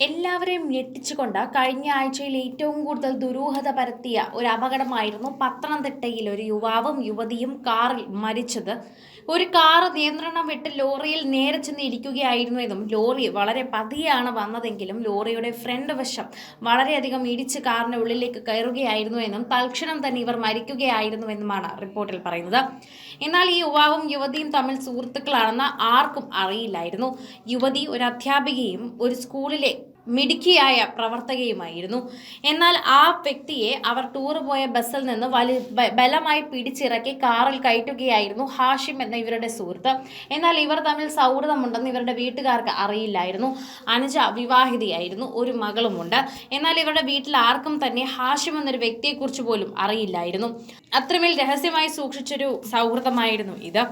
എല്ലാവരെയും ഞെട്ടിച്ചുകൊണ്ട് കഴിഞ്ഞ ആഴ്ചയിൽ ഏറ്റവും കൂടുതൽ ദുരൂഹത പരത്തിയ ഒരു അപകടമായിരുന്നു പത്തനംതിട്ടയിൽ ഒരു യുവാവും യുവതിയും കാറിൽ മരിച്ചത്. ഒരു കാർ നിയന്ത്രണം വിട്ട് ലോറിയിൽ നേരെ ചെന്ന് ഇരിക്കുകയായിരുന്നു എന്നും ലോറി വളരെ പതിയാണ് വന്നതെങ്കിലും ലോറിയുടെ ഫ്രണ്ട് വശം വളരെയധികം ഇടിച്ച് കാറിന്റെ ഉള്ളിലേക്ക് കയറുകയായിരുന്നു എന്നും തൽക്ഷണം തന്നെ ഇവർ മരിക്കുകയായിരുന്നു എന്നുമാണ് റിപ്പോർട്ടിൽ പറയുന്നത്. എന്നാൽ ഈ യുവാവും യുവതിയും തമ്മിൽ സുഹൃത്തുക്കളാണെന്ന് ആർക്കും അറിയില്ലായിരുന്നു. യുവതി ഒരു അധ്യാപികയും ഒരു സ്കൂളിലെ മിടുക്കിയായ പ്രവർത്തകയുമായിരുന്നു. എന്നാൽ ആ വ്യക്തിയെ അവർ ടൂർ പോയ ബസ്സിൽ നിന്ന് വലി ബലമായി പിടിച്ചിറക്കി കാറിൽ കയറ്റുകയായിരുന്നു ഹാഷിം എന്ന ഇവരുടെ സുഹൃത്ത്. എന്നാൽ ഇവർ തമ്മിൽ സൗഹൃദമുണ്ടെന്ന് ഇവരുടെ വീട്ടുകാർക്ക് അറിയില്ലായിരുന്നു. അനുജ വിവാഹിതയായിരുന്നു ഒരു മകളുമുണ്ട്. എന്നാൽ ഇവരുടെ വീട്ടിൽ ആർക്കും തന്നെ ഹാഷിം എന്നൊരു വ്യക്തിയെക്കുറിച്ച് പോലും അറിയില്ലായിരുന്നു. അത്രമേൽ രഹസ്യമായി സൂക്ഷിച്ചൊരു സൗഹൃദമായിരുന്നു ഇത്.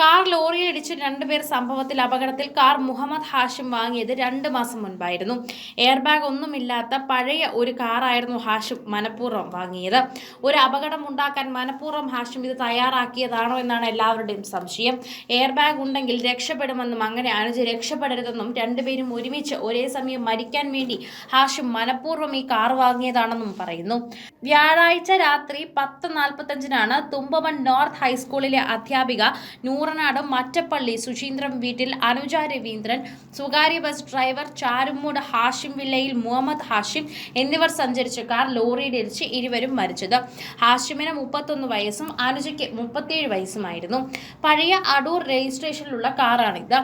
കാർ ലോറിയിൽ ഇടിച്ച് രണ്ടുപേർ സംഭവത്തിൽ അപകടത്തിൽ കാർ മുഹമ്മദ് ഹാഷിം വാങ്ങിയത് രണ്ട് മാസം മുൻപായിരുന്നു. എയർ ബാഗ് ഒന്നുമില്ലാത്ത പഴയ ഒരു കാറായിരുന്നു ഹാഷിം മനഃപൂർവം വാങ്ങിയത്. ഒരു അപകടം ഉണ്ടാക്കാൻ മനഃപൂർവം ഹാഷിം ഇത് തയ്യാറാക്കിയതാണോ എന്നാണ് എല്ലാവരുടെയും സംശയം. എയർ ബാഗ് ഉണ്ടെങ്കിൽ രക്ഷപ്പെടുമെന്നും അങ്ങനെ അനുജ് രക്ഷപ്പെടരുതെന്നും രണ്ടുപേരും ഒരുമിച്ച് ഒരേ സമയം മരിക്കാൻ വേണ്ടി ഹാഷിം മനഃപൂർവം ഈ കാർ വാങ്ങിയതാണെന്നും പറയുന്നു. വ്യാഴാഴ്ച രാത്രി പത്ത് നാൽപ്പത്തഞ്ചിനാണ് തുമ്പമൺ നോർത്ത് ഹൈസ്കൂളിലെ അധ്യാപിക നൂറനാട് മറ്റപ്പള്ളി സുശീന്ദ്രൻ വീട്ടിൽ അനുജ രവീന്ദ്രൻ സ്വകാര്യ ബസ് ഡ്രൈവർ ചാരുമൂട് ഹാഷിം വില്ലയിൽ മുഹമ്മദ് ഹാഷിം എന്നിവർ സഞ്ചരിച്ച കാർ ലോറിയിടിച്ച് ഇരുവരും മരിച്ചത്. ഹാഷിമിന് മുപ്പത്തൊന്ന് വയസ്സും അനുജയ്ക്ക് മുപ്പത്തിയേഴ് വയസ്സുമായിരുന്നു. പഴയ അടൂർ രജിസ്ട്രേഷനിലുള്ള കാറാണിത്.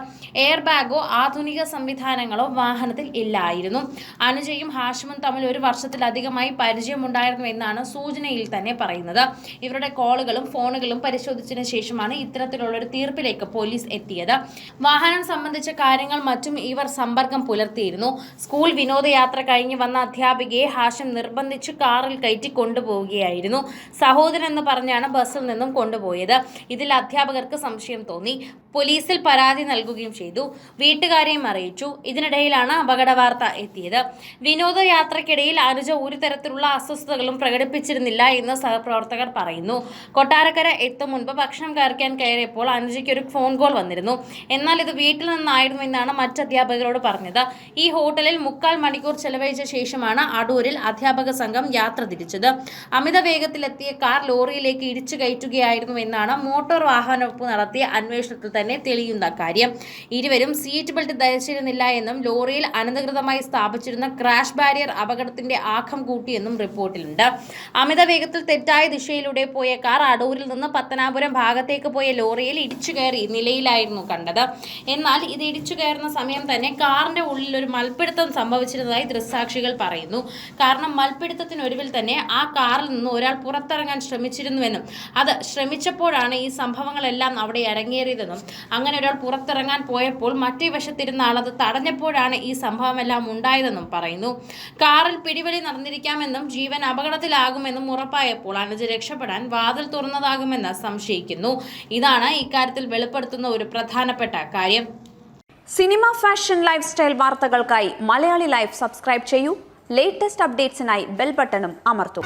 എയർ ബാഗോ ആധുനിക സംവിധാനങ്ങളോ വാഹനത്തിൽ ഇല്ലായിരുന്നു. അനുജയും ഹാഷിമും തമ്മിൽ ഒരു വർഷത്തിലധികമായി പരിചയമുണ്ടായിരുന്നു എന്നാണ് സൂചനയിൽ തന്നെ പറയുന്നത്. ഇവരുടെ കോളുകളും ഫോണുകളും പരിശോധിച്ചതിന് ശേഷമാണ് ഇത്തരത്തിലുള്ള ഒരു തീർപ്പിലേക്ക് പോലീസ് എത്തിയത്. വാഹനം സംബന്ധിച്ച കാര്യങ്ങൾ മറ്റും ഇവർ സമ്പർക്കം പുലർത്തിയിരുന്നു. സ്കൂൾ വിനോദയാത്ര കഴിഞ്ഞ് വന്ന അധ്യാപികയെ ഹാഷം നിർബന്ധിച്ച് കാറിൽ കയറ്റി കൊണ്ടുപോവുകയായിരുന്നു. സഹോദരൻ എന്ന് പറഞ്ഞാണ് ബസ്സിൽ നിന്നും കൊണ്ടുപോയത്. ഇതിൽ അധ്യാപകർക്ക് സംശയം തോന്നി. പോലീസിൽ പരാതി നൽകുകയും ചെയ്തു. വീട്ടുകാരെയും അറിയിച്ചു. ഇതിനിടയിലാണ് അപകട വാർത്ത എത്തിയത്. വിനോദയാത്രയ്ക്കിടയിൽ അനുജ ഒരു തരത്തിലുള്ള അസ്വസ്ഥതകളും പ്രകടിപ്പിച്ചിരുന്നില്ല എന്ന് സഹപ്രവർത്തകർ പറയുന്നു. കൊട്ടാരക്കര എത്തും മുൻപ് ഭക്ഷണം കഴിക്കാൻ കയറിയപ്പോൾ അനുജയ്ക്ക് ഒരു ഫോൺ കോൾ വന്നിരുന്നു. എന്നാൽ ഇത് വീട്ടിൽ നിന്നായിരുന്നു എന്നാണ് മറ്റ് അധ്യാപകരോട് പറഞ്ഞത്. ഈ ഹോട്ടലിൽ മുക്കാൽ മണിക്കൂർ ചെലവഴിച്ച ശേഷമാണ് അടൂരിൽ അധ്യാപക സംഘം യാത്ര തിരിച്ചത്. അമിത വേഗത്തിലെത്തിയ കാർ ലോറിയിലേക്ക് ഇടിച്ചു കയറ്റുകയായിരുന്നു എന്നാണ് മോട്ടോർ വാഹന വകുപ്പ് നടത്തിയ അന്വേഷണത്തിൽ തന്നെ തെളിയുന്ന കാര്യം. ഇരുവരും സീറ്റ് ബെൽറ്റ് ധരിച്ചിരുന്നില്ല എന്നും ലോറിയിൽ അനധികൃതമായി സ്ഥാപിച്ചിരുന്ന ക്രാഷ് ബാരിയർ അപകടത്തിന്റെ ആക്കം കൂട്ടിയെന്നും റിപ്പോർട്ടിലുണ്ട്. അമിത വേഗത്തിൽ തെറ്റായ ദിശയിലൂടെ പോയ കാർ അടൂരിൽ നിന്ന് പത്തനാപുരം ഭാഗത്തേക്ക് പോയ ലോറിയിൽ ഇടിച്ചു കയറി നിലയിലായിരുന്നു കണ്ടത്. എന്നാൽ ഇത് ഇടിച്ചു കയറുന്ന സമയം തന്നെ കാറിന്റെ ഉള്ളിൽ ഒരു മൽപ്പിടുത്തം സംഭവിച്ചിരുന്നതായി ദൃക്സാക്ഷികൾ പറയുന്നു. കാരണം മൽപ്പിടുത്തത്തിനൊരുവിൽ തന്നെ ആ കാറിൽ നിന്ന് ഒരാൾ പുറത്തിറങ്ങാൻ ശ്രമിച്ചിരുന്നുവെന്നും അത് ശ്രമിച്ചപ്പോഴാണ് ഈ സംഭവങ്ങളെല്ലാം അവിടെ അരങ്ങേറിയതെന്നും അങ്ങനെ ഒരാൾ പുറത്തിറങ്ങാൻ പോയപ്പോൾ മറ്റേ വശത്തിരുന്ന ആൾ അത് തടഞ്ഞപ്പോഴാണ് ഈ സംഭവമെല്ലാം ഉണ്ടായതെന്നും പറയുന്നു. കാറിൽ പിടിവലി നടന്നിരിക്കാമെന്നും ജീവൻ അപകടത്തിലാകുമെന്നും ഉറപ്പായപ്പോൾ അനുജ് രക്ഷപ്പെടാൻ വാതിൽ തുറന്നതാകുമെന്ന് സംശയിക്കുന്നു. ഇതാണ് ഇക്കാര്യത്തിൽ വെളിപ്പെടുത്തുന്ന ഒരു പ്രധാനപ്പെട്ട കാര്യം. സിനിമ ഫാഷൻ ലൈഫ് സ്റ്റൈൽ വാർത്തകൾക്കായി മലയാളി ലൈഫ് സബ്സ്ക്രൈബ് ചെയ്യൂ. ലേറ്റസ്റ്റ് അപ്ഡേറ്റ്സിനായി ബെൽ ബട്ടണും അമർത്തും.